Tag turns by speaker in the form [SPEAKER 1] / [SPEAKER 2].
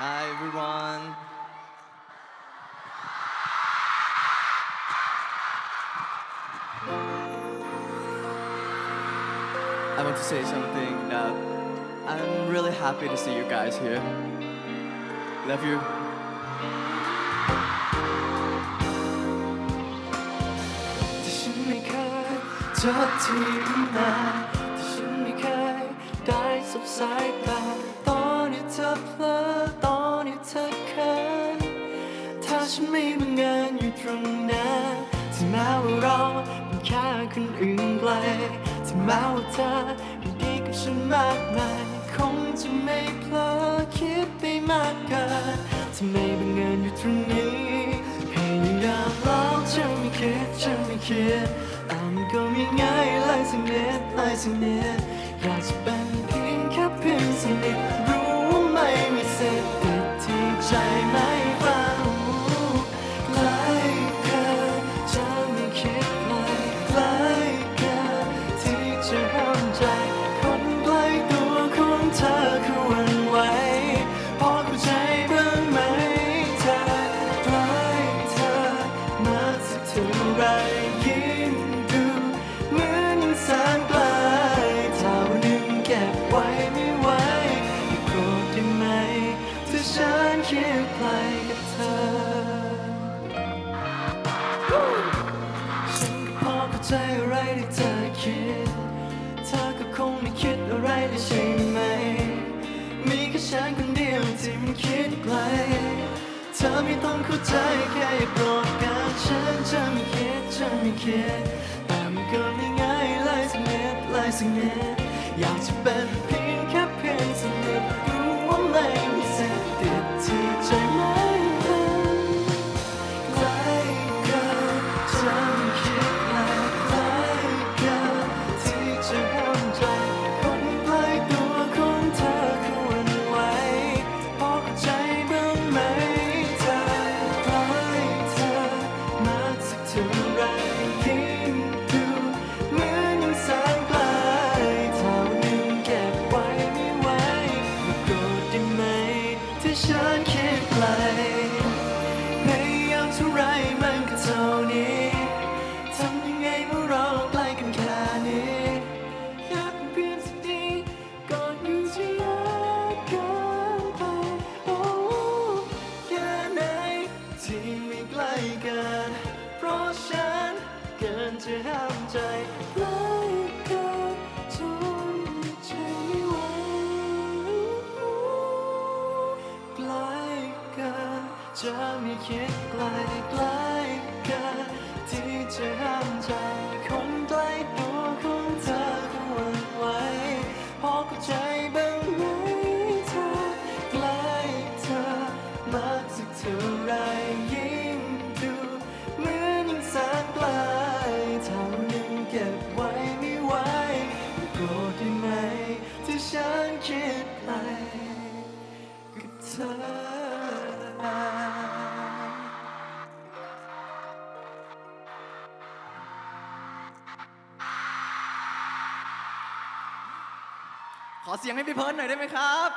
[SPEAKER 1] Hi everyone. I want to say something that I'm really happy to see you guys here. Love you. ที่ฉันไม่เคยเจอที่นานที่ฉันไม่เคยได้สบสายตา ฉันไม่บังเอิญอยู่ตรงนั้นที่แม้ว่าเราเป็นแค่คนอื่นไกลที่แม้ว่าเธออยู่ดีกับฉันมากมายคงจะไม่เพลอคิดไปมากเกินที่ไม่บังเอิญอยู่ตรงนี้พยายามแล้วจะไม่คิดจะไม่คิดแต่มันก็ไม่ง่ายเลยสักนิดเลยสักนิด ธอไม่ต้องเข้าใจแค่อยาโปรดกันฉันจะไม่คิดจะไม่คิดแต่มันก็ไม่ง่ายเลยสักนิดเลยสักนิดอยากจะเป็นเพียง จะห้ามใจใกล้กันจนใจไม่ไหวใกล้กันจะไม่คิดไกลใกล้กันที่จะห้ามใจคนใกล้ตัวของเธอก็หวั่นไหวพอเข้าใจ ขอเสียงให้พี่เพิร์ดหน่อยได้ไหมครับ